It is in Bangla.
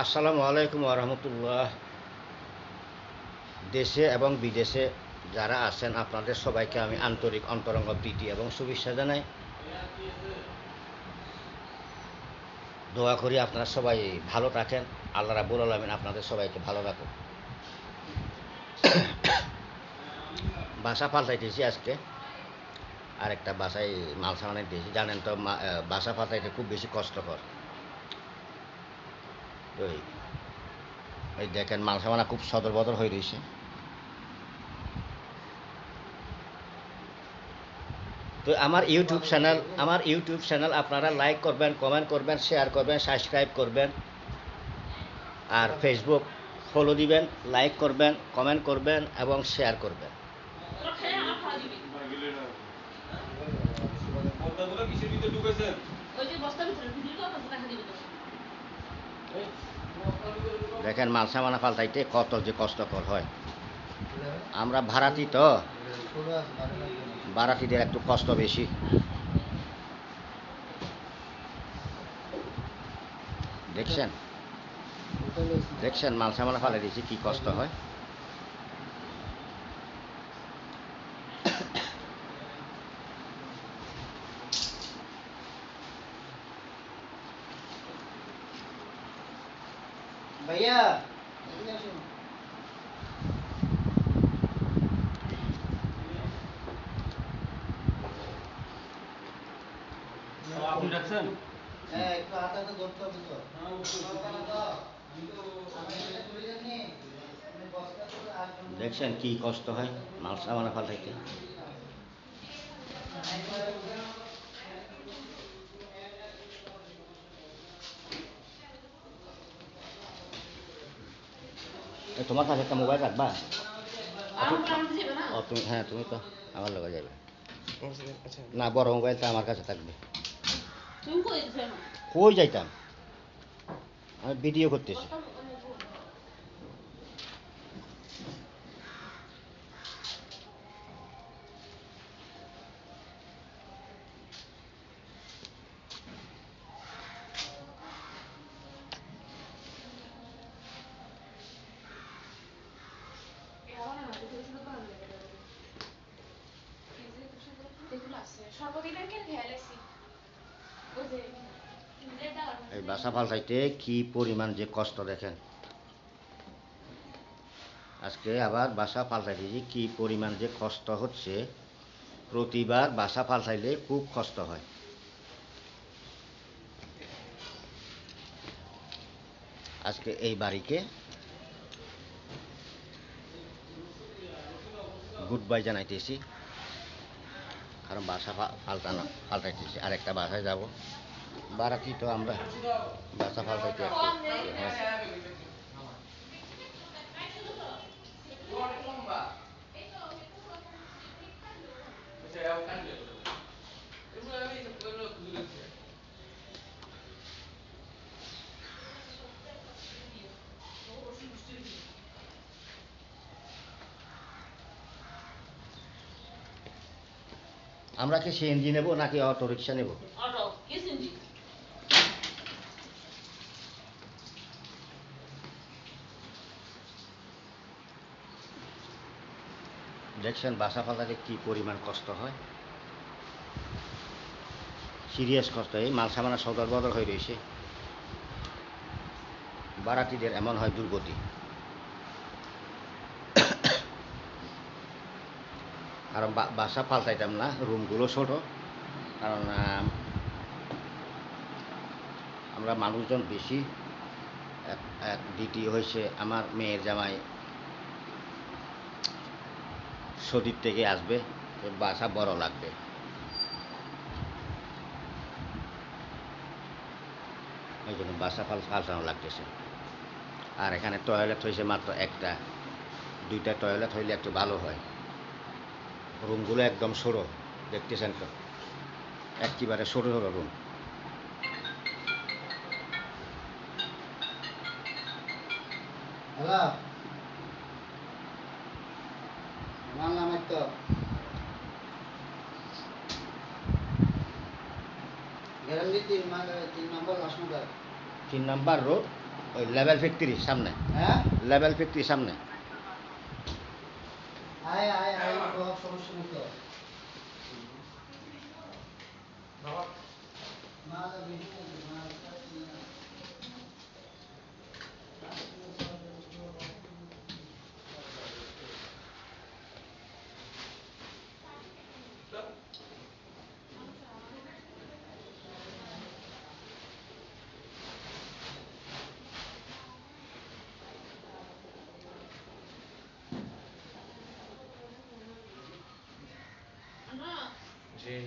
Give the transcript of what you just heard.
আসসালামু আলাইকুম রহমতুল্লাহ দেশে এবং বিদেশে যারা আছেন, আপনাদের সবাইকে আমি আন্তরিক অন্তরঙ্গ প্রীতি এবং শুভেচ্ছা জানাই। দোয়া করি আপনারা সবাই ভালো থাকেন। আল্লাহ রাবুল আলমিন আপনাদের সবাইকে ভালো রাখুন বাসা পাল্টাইতেছি আজকে। আরেকটা বাসায় মাল সামানে দিয়েছি জানেন তো বাসা পাল্টাইতে খুব বেশি কষ্টকর। এই- এই দেখেন মাল সামানা খুব সদর বদর হয়ে রয়েছে। তো আমার ইউটিউব চ্যানেল আমার ইউটিউব চ্যানেল আপনারা লাইক করবেন কমেন্ট করবেন শেয়ার করবেন সাবস্ক্রাইব করবেন। আর ফেসবুক ফলো দিবেন লাইক করবেন কমেন্ট করবেন এবং শেয়ার করবেন। ওই যে বস্তার ভিতরে ভিতরে তো আপনার টাকা দিবে তো। দেখেন মাল সামানা পাল্টাইতে কত যে কষ্টকর হয়। আমরা ভাড়াতি তো। ভাড়াতিদের একটু কষ্ট বেশি। দেখছেন? দেখছেন মাল সামানা ফালে দিয়েছি কি কষ্ট হয়? আপনি রাখছেন? একটু হাতাতে ধরতে হবে তো। দেখছেন কি কষ্ট হয়? মাল সামানা ফালাইতে তোমার কাছে একটা মোবাইল রাখবা। তুমি হ্যাঁ তুমি তো আমার লোক যাবে। না বড় মোবাইলটা আমার কাছে থাকবে। কই যাইতাম? আমি ভিডিও করতেছি। এই বাসা পাল্টাইতে কি পরিমাণ যে কষ্ট দেখেন। আজকে আবার বাসা পাল্টাইতেছি কি পরিমাণ যে কষ্ট হচ্ছে, প্রতিবার বাসা পাল্টাইলে খুব কষ্ট হয়। আজকে এই বাড়িকে গুড বাই জানাইতেছি। কারণ বাসা পাল্টানো পাল্টাইতেছি আরেকটা বাসায় যাব। বারাতি তো আমরা বাসা পাল্টাইতে Thank ইয়ে আমরা কি সিএনজি নেব নাকি অটো রিক্সা নেব? দেখছেন বাসা পাল্টাতে কি পরিমাণ কষ্ট হয়? সিরিয়াস কষ্ট এই মাল সামানা সদর বদর হয়ে রয়েছে। বারাতিদের এমন হয় দুর্গতি। কারণ বা- বাসা পাল্টাইতাম না রুমগুলো ছোট। কারণ আমরা মানুষজন বেশি। এক দ্বিতীয় হয়েছে আমার মেয়ের জামাই সদির থেকে আসবে বাসা বড় লাগবে। এই জন্য বাসা পাল পাল্টানো লাগতেছে। আর এখানে টয়লেট হয়েছে মাত্র একটা। দুইটা টয়লেট হইলে একটু ভালো হয়। রুমগুলো একদম সরো দেখতেছেন তো একেবারে সরু সরো রুম তিন নম্বর তিন নাম্বার রোড ওই লেভেল ফ্যাক্টরি সামনে। হ্যাঁ? লেভেল ফ্যাক্টরি সামনে। আয় আয় আয় বাবা সমস্যা নেই তো J